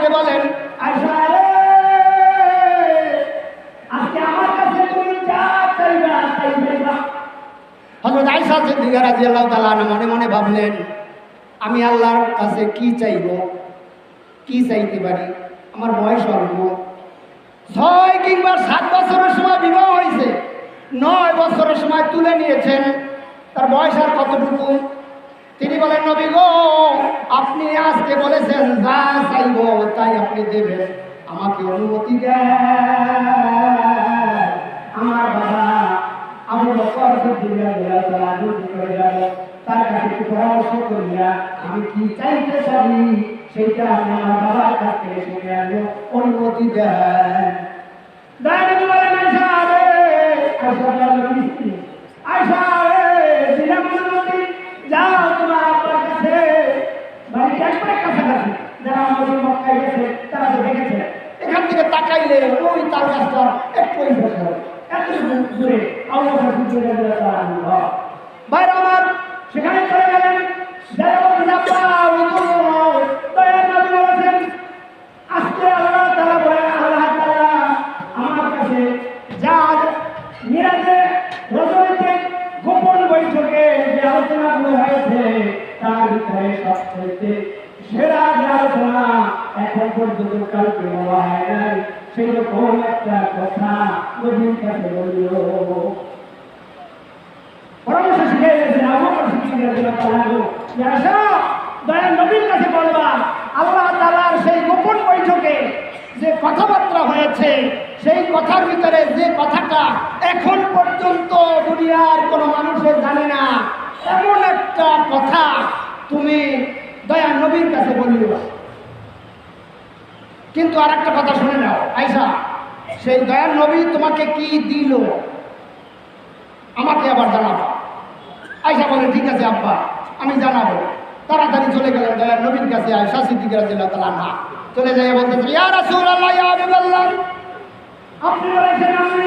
আয়সাকে বলেন, আয়সা হযরত আয়েশা সিদ্দিকা আনহা মনে মনে ভাবলেন, আমি আল্লাহর কাছে কি চাইব? কি চাইতে পারি? আমার বয়স অল্প। ছয় কিংবা সাত বছরের সময় বিবাহ হয়েছে। নয় বছরের সময় তুলে নিয়েছেন। তার বয়স আর কতটুকু? তিনি বলেন, নবী গো, আপনি আজকে বলেছেন, যা চাইব তাই আপনি দেবেন। আমাকে অনুমতি দেন। আমার বাবা আমি তার কাছে একটু পরামর্শ করিয়া আমি কি চাইতে পারি? সেইটা আমি আমার বাবার কাছ থেকে শুনে অনুমতি দেন। আয়সা রে আয়সা বলেন আয়সা রে দিলাম অনুমতি যাও তোমার আব্বার কাছে বাড়ি একবারে কাছাকাছি যারা আমাদের মক্কায় গেছে তারা তো দেখেছে থেকে তাকাইলে ওই তার গাছটা একটু বসে এত দূরে আল্লাহ দূরে ভাইরা আমার, সেখানে চলে গেলেন আমার কাছে যা গোপন বৈঠকে যে আলোচনাগুলো হয়েছে, তার ভিতরে সবচেয়ে সেরা সেই বলবা গোপন বৈঠকে যে কথাবার্তা হয়েছে সেই কথার ভিতরে যে কথাটা এখন পর্যন্ত দুনিয়ার কোনো মানুষের জানে না এমন একটা কথা তুমি দয়া নবীর কাছে বলিও কিন্তু আর একটা কথা শুনে নাও। আয়সা সেই দয়ার নবী তোমাকে কি দিল? আমাকে আবার জানাব। আয়সা বলে, ঠিক আছে আব্বা, আমি জানাব। তাড়াতাড়ি চলে গেলেন দয়ার নবীর কাছে, আয়সা সিদ্দিক রাদিয়াল্লাহু তাআলা না চলে যাই বলতেছে, ইয়া ইয়া হাবিবাল্লাহ। আপনি বলেছেন আমি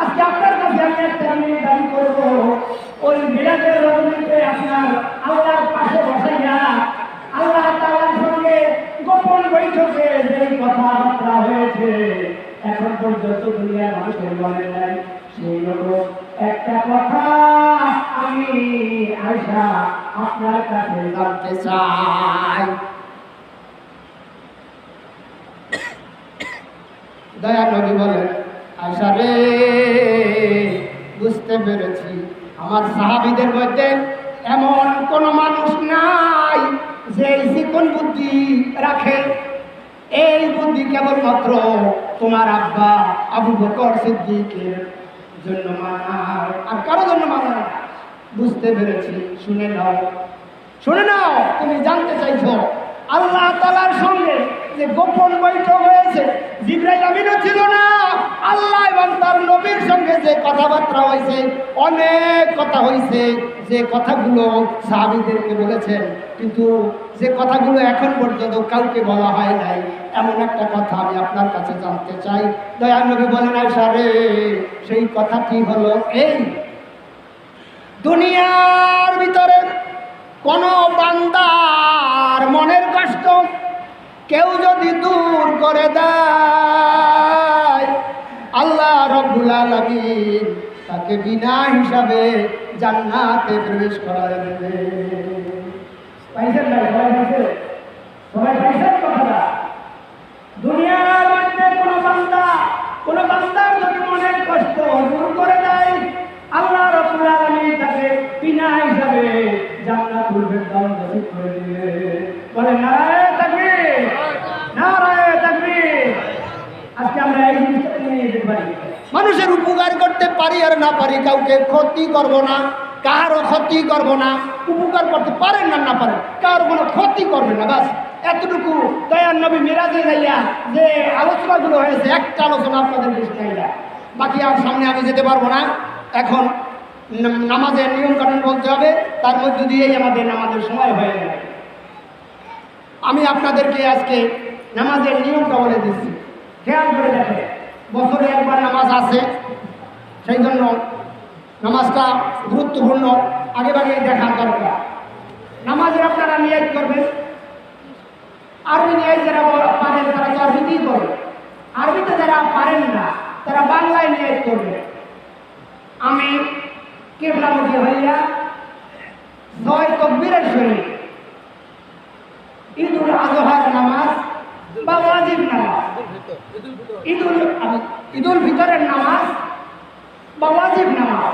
আজকে আপনার কাছে আমি একটা আমি দাবি করব। ওই মিরাজের রজনীতে আপনার আল্লাহর পাশে বসাইয়া আল্লাহ গোপন বৈঠকে যে কথাবার্তা হয়েছে, এখন পর্যন্ত দুনিয়ার মানুষের মনে নাই। সেই রকম একটা কথা আমি আয়সা আপনার কাছে জানতে চাই। দয়া নবী বলেন আয়সা রে, বুঝতে পেরেছি। আমার সাহাবিদের মধ্যে এমন যে চিকন বুদ্ধি রাখে, এই বুদ্ধি কেবলমাত্র তোমার আব্বা আবু বকর সিদ্দিকের জন্য মানার আর কারও জন্য মানার বুঝতে পেরেছি, শুনে নাও। শুনে নাও, তুমি জানতে চাইছো আল্লাহ তালার সঙ্গে যে গোপন বৈঠক হয়েছে জিব্রাইল আমিনও ছিল না আল্লাহ এবং তার নবীর সঙ্গে যে কথাবার্তা হয়েছে, অনেক কথা হয়েছে, যে কথাগুলো সাহাবিদেরকে বলেছেন, কিন্তু যে কথাগুলো এখন পর্যন্ত কাউকে বলা হয় নাই, এমন একটা কথা আমি আপনার কাছে জানতে চাই। দয়া নবী বলেন, আয়সা রে, সেই কথাটি হলো এই। দুনিয়ার ভিতরে কোন বান্দার মনের কষ্ট কেউ যদি দূর করে দেয় তাকে বিনা হিসাবে জান্নাতে প্রবেশ করায় দেবে দুনিয়ার মধ্যে কোনো কোনো যদি মনের কষ্ট দূর করে আল্লাহ রব্বুল আলামিন তাকে বিনা হিসাবে জান্নাতুল ফেরদাউস করে দিবে বলে নারায়ে তাকবীর নারায়ে তাকবীর আজকে আমরা এই জিনিসটা নিয়ে যেতে পারি মানুষের উপকার করতে পারি আর না পারি, কাউকে ক্ষতি করব না, কারও ক্ষতি করব না, উপকার করতে পারেন না না পারেন, কারও কোনো ক্ষতি করবে না, বাস এতটুকু দয়ার নবী মিরাজে যাইয়া যে আলোচনাগুলো হয়েছে, একটা আলোচনা আপনাদের দৃষ্টি বাকি আর সামনে আমি যেতে পারব না। এখন নামাজের নিয়ম কানুন বলতে হবে, তার মধ্যে দিয়েই আমাদের নামাজের সময় হয়ে যাবে। আমি আপনাদেরকে আজকে নামাজের নিয়মটা বলে দিচ্ছি। খেয়াল করে দেখে বছরে একবার নামাজ আছে। সেই জন্য নামাজটা গুরুত্বপূর্ণ, আগে ভাগে দেখা দরকার। নামাজের আপনারা নিয়ত করবেন। আরবি নিয়ে যারা পারেন, তারা তো আরবিতেই করবে আরবিতে যারা পারেন না, তারা বাংলায় নিয়ে করবে। আমি কেবলামুখী হইয়া ছয় তকবীরের সহিত ঈদুল আজহার নামাজ বা ওয়াজিব নামাজ, ঈদুল ঈদুল ফিতরের নামাজ বা ওয়াজিব নামাজ।